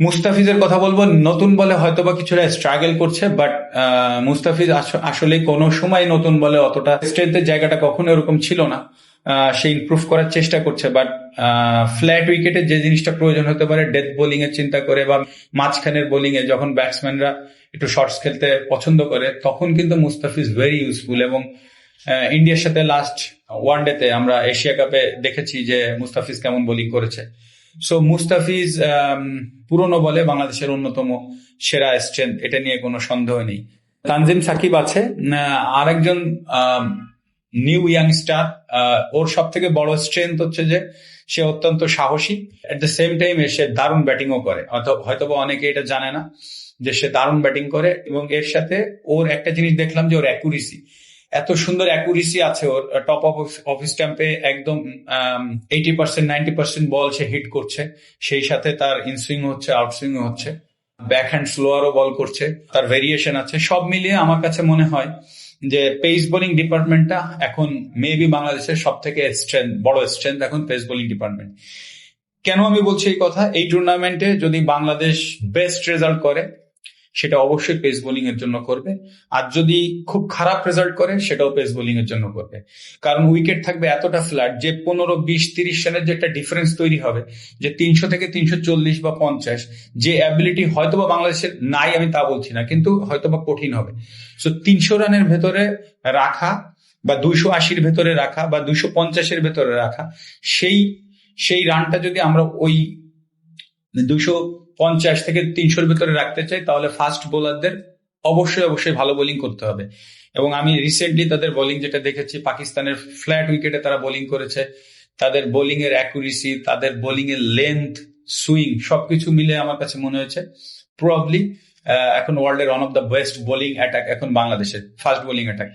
মুস্তাফিজের কথা বলব। নতুন বলে হয়তো বা কিছুটা স্ট্রাগল করছে বাট মুস্তাফিজ আস- আসলে কোনো সময় নতুন বলে অতটা স্ট্রেংথের জায়গাটা কখনো এরকম ছিল না। সে ইমপ্রুভ করার চেষ্টা করছে বাট ফ্ল্যাট উইকেটে যে জিনিসটা প্রয়োজন হতে পারে ডেথ বোলিং এর চিন্তা করে বা মাঝখানের বোলিং এ যখন ব্যাটসম্যানরা একটু শর্টস খেলতে পছন্দ করে, তখন কিন্তু মুস্তাফিজ ভেরি ইউজফুল এবং ইন্ডিয়ার সাথে লাস্ট ওয়ানডেতে আমরা এশিয়া কাপে দেখেছি যে মুস্তাফিজ কেমন বোলিং করেছে। সো মুস্তাফিজ আম, পুরনো বলে বাংলাদেশের অন্যতম সেরা স্ট্রেংথ এটা নিয়ে কোনো সন্দেহ নেই। তানজিম সাকিব আছে। আরেকজন নিউ ইয়াংস্টার ওর সব থেকে বড় স্ট্রেংথ হচ্ছে যে সে অত্যন্ত সাহসী। এট দ্য সেম টাইম সে দারুণ ব্যাটিংও করে। হয়তো- হয়তোবা অনেকে এটা জানে না যে সে দারুণ ব্যাটিং করে এবং এর সাথে ওর একটা জিনিস দেখলাম যে ওর অ্যাকুরেসি এত সুন্দর অ্যাকুরেসি আছে ওর টপ অফ অফিস স্ট্যাম্পে একদম eighty percent ninety percent ball সে হিট করছে। সেই সাথে তার ইনসুইং হচ্ছে আউটসুইং হচ্ছে। ব্যাক হ্যান্ড স্লোয়ারও বল করছে। তার ভেরিয়েশন আছে। সব মিলিয়ে আমার কাছে মনে হয় যে পেস বোলিং ডিপার্টমেন্টটা এখন মেবি বাংলাদেশের সব থেকে স্ট্রেংথ বড় স্ট্রেংথ এখন পেস বোলিং ডিপার্টমেন্ট কেন আমি বলছি এই কথা? এই টুর্নামেন্টে যদি বাংলাদেশ বেস্ট রেজাল্ট করে সেটা অবশ্যই পেস বোলিং এর জন্য করবে। আর যদি খুব খারাপ রেজাল্ট করে, সেটাও পেস বোলিং এর জন্য করবে। কারণ উইকেট থাকবে এতটা ফ্ল্যাট যে পনেরো, বিশ, তিরিশ রানের যে একটা ডিফারেন্স তৈরি হবে, যে তিনশো থেকে তিনশো চল্লিশ বা পঞ্চাশ, যে অ্যাবিলিটি হয়তোবা বাংলাদেশের নাই, আমি তা বলছি না, কিন্তু হয়তোবা কঠিন হবে। সো তিনশো রানের ভেতরে রাখা বা দুইশো আশির ভেতরে রাখা বা দুইশো পঞ্চাশের ভেতরে রাখা, সেই সেই রানটা যদি আমরা ওই দুশো পঞ্চাশ থেকে তিনশোর ভিতরে রাখতে চাই, তাহলে ফাস্ট বোলারদের অবশ্যই অবশ্যই ভালো বোলিং করতে হবে। এবং আমি রিসেন্টলি তাদের বোলিং যেটা দেখেছি, পাকিস্তানের ফ্ল্যাট উইকেটে তারা বোলিং করেছে। তাদের বোলিং এর অ্যাকুরেসি তাদের বোলিং এর লেন্থ সুইং সবকিছু মিলে আমার কাছে মনে হয়েছে। প্রবাবলি এখন ওয়ার্ল্ডের one of the best bowling attack এখন বাংলাদেশের ফাস্ট বোলিং অ্যাটাক